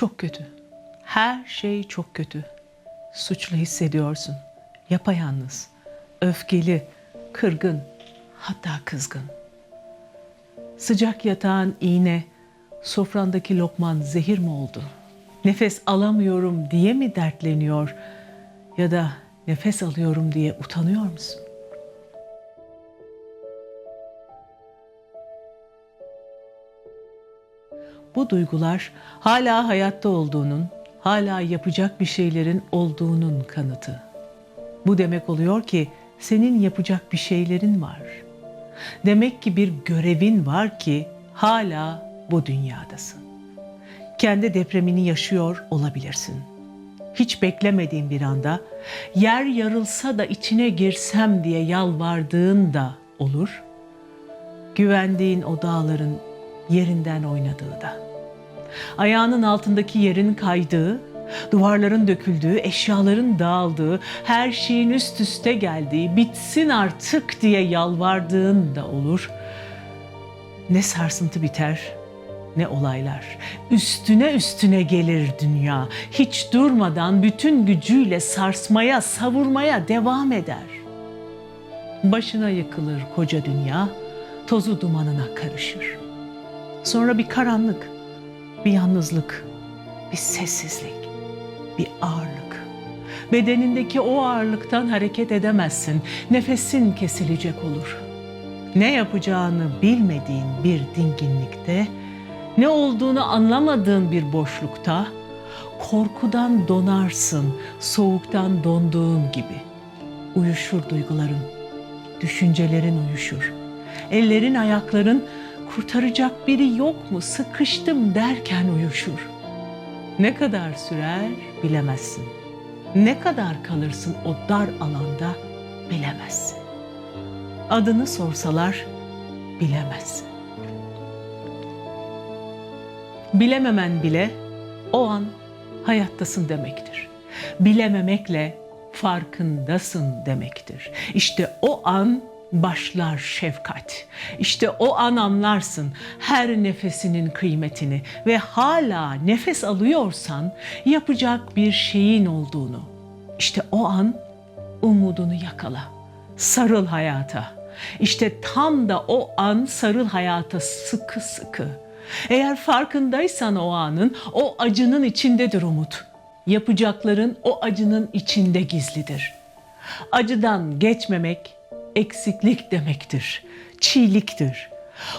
Çok kötü. Her şey çok kötü. Suçlu hissediyorsun. Yapayalnız, öfkeli, kırgın, hatta kızgın. Sıcak yatağın iğne, sofrandaki lokman zehir mi oldu? Nefes alamıyorum diye mi dertleniyor? Ya da nefes alıyorum diye utanıyor musun? Bu duygular hala hayatta olduğunun, hala yapacak bir şeylerin olduğunun kanıtı. Bu demek oluyor ki senin yapacak bir şeylerin var. Demek ki bir görevin var ki hala bu dünyadasın. Kendi depremini yaşıyor olabilirsin. Hiç beklemediğin bir anda yer yarılsa da içine girsem diye yalvardığın da olur. Güvendiğin o dağların yerinden oynadığı da. Ayağının altındaki yerin kaydığı, duvarların döküldüğü, eşyaların dağıldığı, her şeyin üst üste geldiği, bitsin artık diye yalvardığın da olur. Ne sarsıntı biter, ne olaylar. Üstüne üstüne gelir dünya. Hiç durmadan bütün gücüyle sarsmaya, savurmaya devam eder. Başına yıkılır koca dünya, tozu dumanına karışır. Sonra bir karanlık, bir yalnızlık, bir sessizlik, bir ağırlık. Bedenindeki o ağırlıktan hareket edemezsin. Nefesin kesilecek olur. Ne yapacağını bilmediğin bir dinginlikte, ne olduğunu anlamadığın bir boşlukta, korkudan donarsın, soğuktan donduğun gibi. Uyuşur duyguların, düşüncelerin uyuşur. Ellerin, ayakların kurtaracak biri yok mu sıkıştım derken uyuşur. Ne kadar sürer bilemezsin. Ne kadar kalırsın o dar alanda bilemezsin. Adını sorsalar bilemezsin. Bilememen bile o an hayattasın demektir. Bilememekle farkındasın demektir. İşte o an başlar şefkat. İşte o an anlarsın her nefesinin kıymetini ve hala nefes alıyorsan yapacak bir şeyin olduğunu. İşte o an umudunu yakala. Sarıl hayata. İşte tam da o an sarıl hayata sıkı sıkı. Eğer farkındaysan o anın, o acının içindedir umut. Yapacakların o acının içinde gizlidir. Acıdan geçmemek eksiklik demektir, çiğliktir.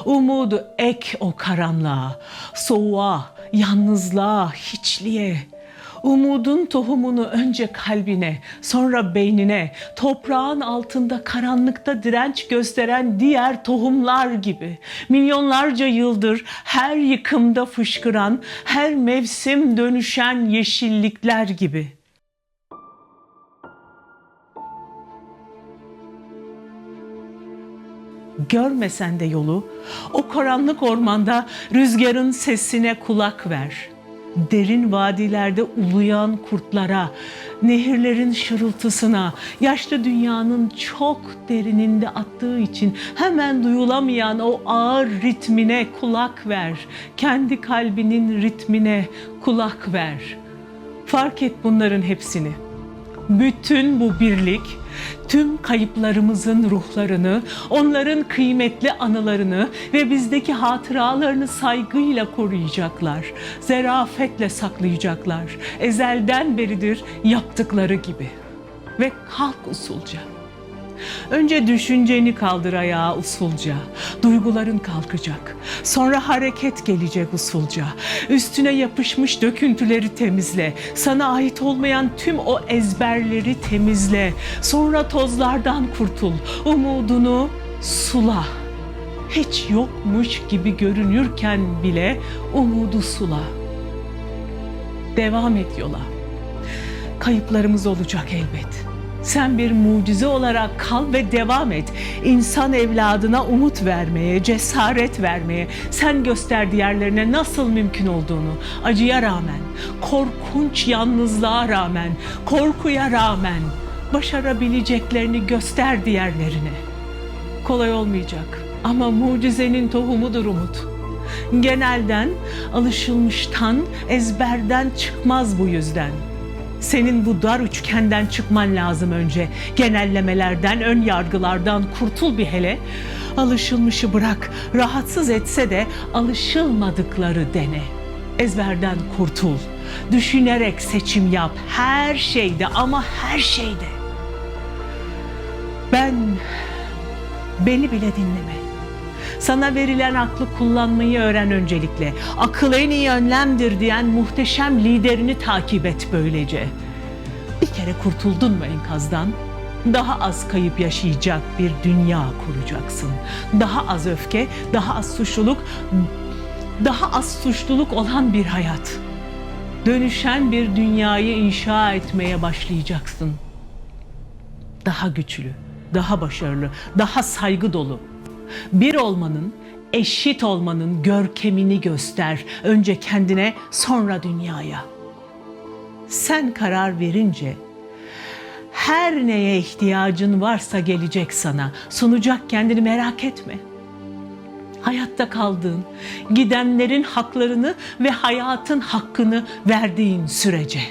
Umudu ek o karanlığa, soğuğa, yalnızlığa, hiçliğe. Umudun tohumunu önce kalbine, sonra beynine, toprağın altında karanlıkta direnç gösteren diğer tohumlar gibi. Milyonlarca yıldır her yıkımda fışkıran, her mevsim dönüşen yeşillikler gibi.'' Görmesen de yolu, o karanlık ormanda rüzgarın sesine kulak ver. Derin vadilerde uluyan kurtlara, nehirlerin şırıltısına, yaşlı dünyanın çok derininde attığı için hemen duyulamayan o ağır ritmine kulak ver. Kendi kalbinin ritmine kulak ver. Fark et bunların hepsini. Bütün bu birlik tüm kayıplarımızın ruhlarını, onların kıymetli anılarını ve bizdeki hatıralarını saygıyla koruyacaklar. Zerafetle saklayacaklar. Ezelden beridir yaptıkları gibi. Ve kalk usulca. Önce düşünceni kaldır ayağa usulca. Duyguların kalkacak. Sonra hareket gelecek usulca. Üstüne yapışmış döküntüleri temizle. Sana ait olmayan tüm o ezberleri temizle. Sonra tozlardan kurtul. Umudunu sula. Hiç yokmuş gibi görünürken bile umudu sula. Devam et yola. Kayıplarımız olacak elbet. Sen bir mucize olarak kal ve devam et. İnsan evladına umut vermeye, cesaret vermeye, sen göster diğerlerine nasıl mümkün olduğunu. Acıya rağmen, korkunç yalnızlığa rağmen, korkuya rağmen başarabileceklerini göster diğerlerine. Kolay olmayacak ama mucizenin tohumudur umut. Genelden, alışılmıştan, ezberden çıkmaz bu yüzden. Senin bu dar üçgenden çıkman lazım önce. Genellemelerden, ön yargılardan kurtul bir hele. Alışılmışı bırak, rahatsız etse de alışılmadıkları dene. Ezberden kurtul. Düşünerek seçim yap her şeyde ama her şeyde. Ben beni bile dinleme. Sana verilen aklı kullanmayı öğren öncelikle. Akıl en iyi önlemdir diyen muhteşem liderini takip et böylece. Bir kere kurtuldun mu enkazdan? Daha az kayıp yaşayacak bir dünya kuracaksın. Daha az öfke, daha az suçluluk, daha az suçluluk olan bir hayat. Dönüşen bir dünyayı inşa etmeye başlayacaksın. Daha güçlü, daha başarılı, daha saygı dolu. Bir olmanın, eşit olmanın görkemini göster. Önce kendine, sonra dünyaya. Sen karar verince her neye ihtiyacın varsa gelecek sana. Sunacak kendini merak etme. Hayatta kaldığın, gidenlerin haklarını ve hayatın hakkını verdiğin sürece.